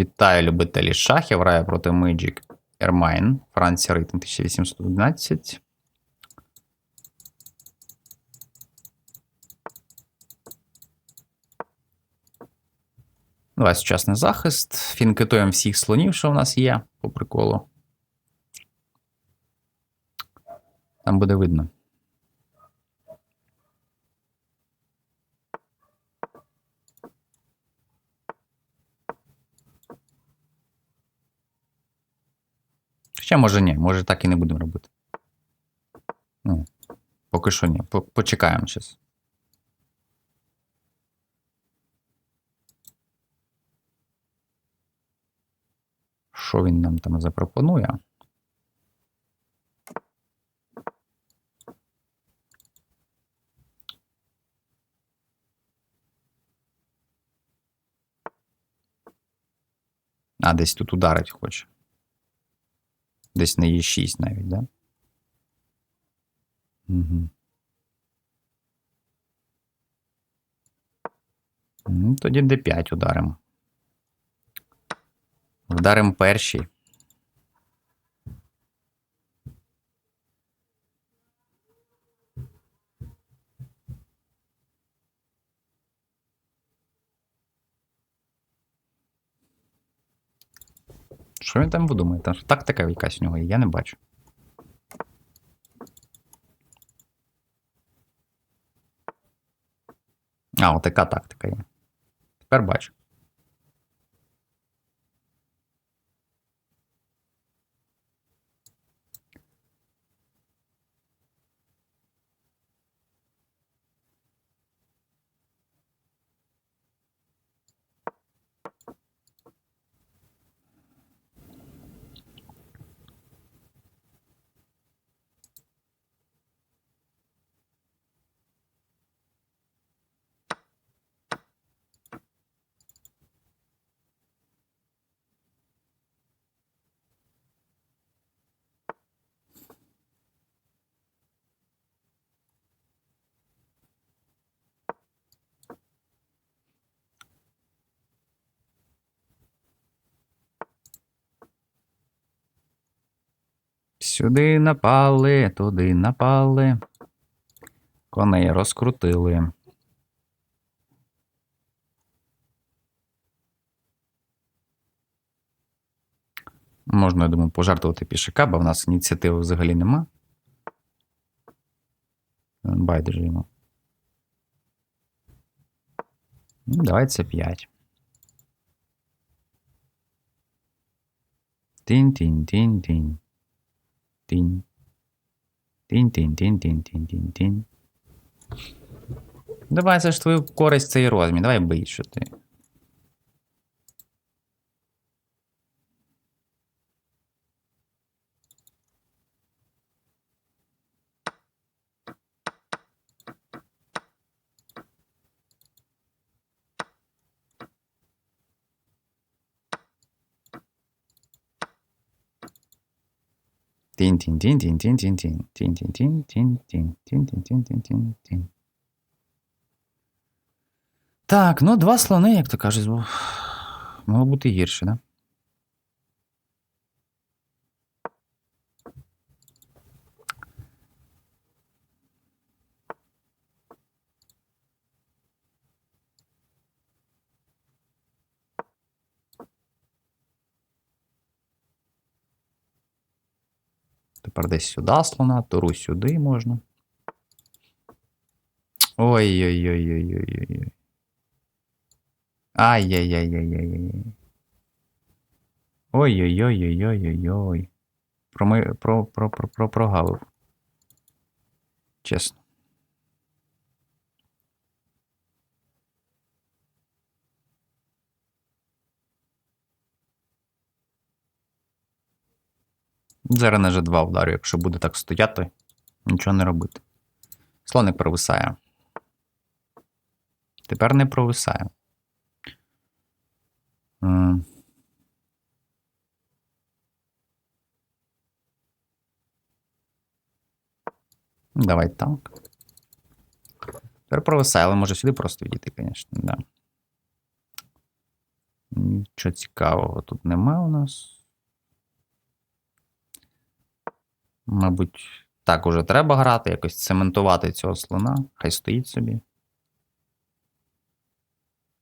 Вітаю любителі шахів. Грає проти Magic Ermine. Франція рейтинг 1811. Давай сучасний захист. Фінкетуємо всіх слонів, що в нас є, по приколу. Там буде видно. Хоча, може, ні, може так і не будемо робити. Ну, поки що ні. Почекаємо зараз. Що він нам там запропонує? А, десь тут ударить хоче. Десь на Е6 навіть, да? Угу. Ну, тоді D5 ударимо. Вдаримо перший. Що він там видумає? Там тактика якась у нього є, я не бачу. А, отака тактика є. Тепер бачу. Сюди напали, туди напали. Коней розкрутили. Можна, я думаю, пожартувати пішака, бо в нас ініціативи взагалі нема. Байдуже йому. Ну, давай це 5. Тінь-тінь-тінь-тінь. Тінь. Тинь-тинь-тинь-тинь-тинь-тинь-тинь. Давай, це ж твою користь цей розмір. Давай бий, що ти. Тінь, тінь, тінь, тінь, тин тин тин тин тінь, тин тінь, тин тінь, тінь, тінь. Так, ну два слони, як то кажуть, могло бути гірше, да? Тепер десь сюди слона, туру сюди можна. Ой-ой-ой-ой-ой-ой. Ай-яй-яй-яй-яй-яй. Ой-ой-ой-ой-ой-ой-ой. Про, про, про, про, про, прогавив. Чесно. Зараз на G2 вдарю, якщо буде так стояти, нічого не робити. Слоник провисає. Тепер не провисає. Давай так. Тепер провисає, але може сюди просто відійти, звісно, да. Нічого цікавого тут нема у нас. Мабуть, так уже треба грати, якось цементувати цього слона. Хай стоїть собі.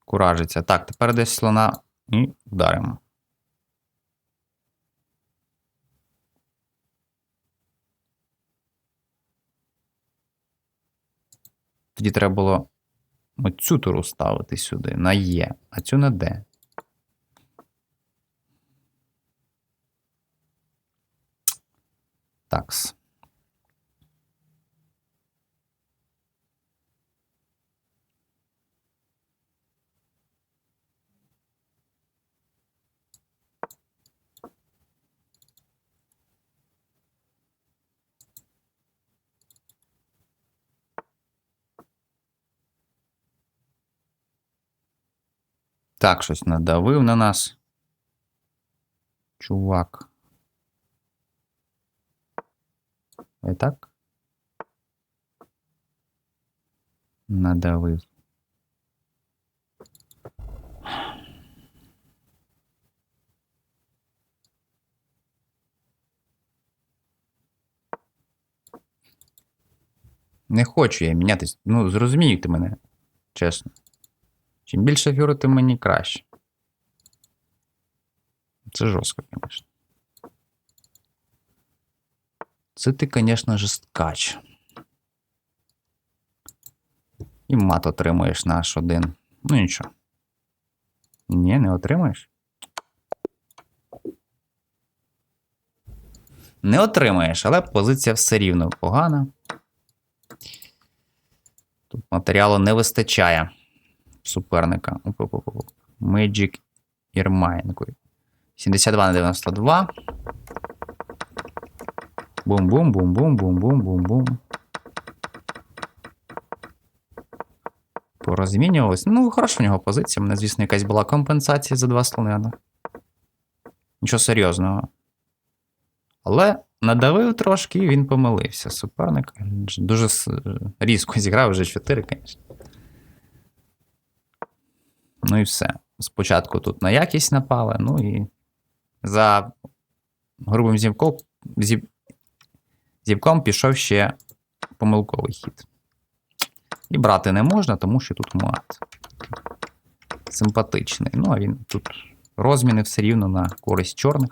Куражиться. Так, тепер десь слона і вдаримо. Тоді треба було оцю туру ставити сюди на Є, а цю на Д. Такс. Так, щось надавив на нас. Чувак. І так? Надавив. Не хочу я мінятись. Ну, зрозумійте мене. Чесно. Чим більше фюру, тим мені краще. Це жорстко, звісно. Це ти, звісно, жесткач. І мат отримуєш наш один. Ну нічого. Ні, не отримаєш. Не отримаєш, але позиція все рівно погана. Тут матеріалу не вистачає суперника. Magic Ірмайнко. 72 на 92. Бум-бум-бум-бум-бум-бум-бум-бум. Порозмінювалось. Ну, хороша в нього позиція. Мене, звісно, якась була компенсація за два слони. Нічого серйозного. Але надавив трошки і він помилився. Суперник дуже різко зіграв вже 4, звісно. Ну і все. Спочатку тут на якість напали, ну і за грубим зівком, зіб, зібком пішов ще помилковий хід. І брати не можна, тому що тут мат. Симпатичний. Ну, а він тут розміни все рівно на користь чорних.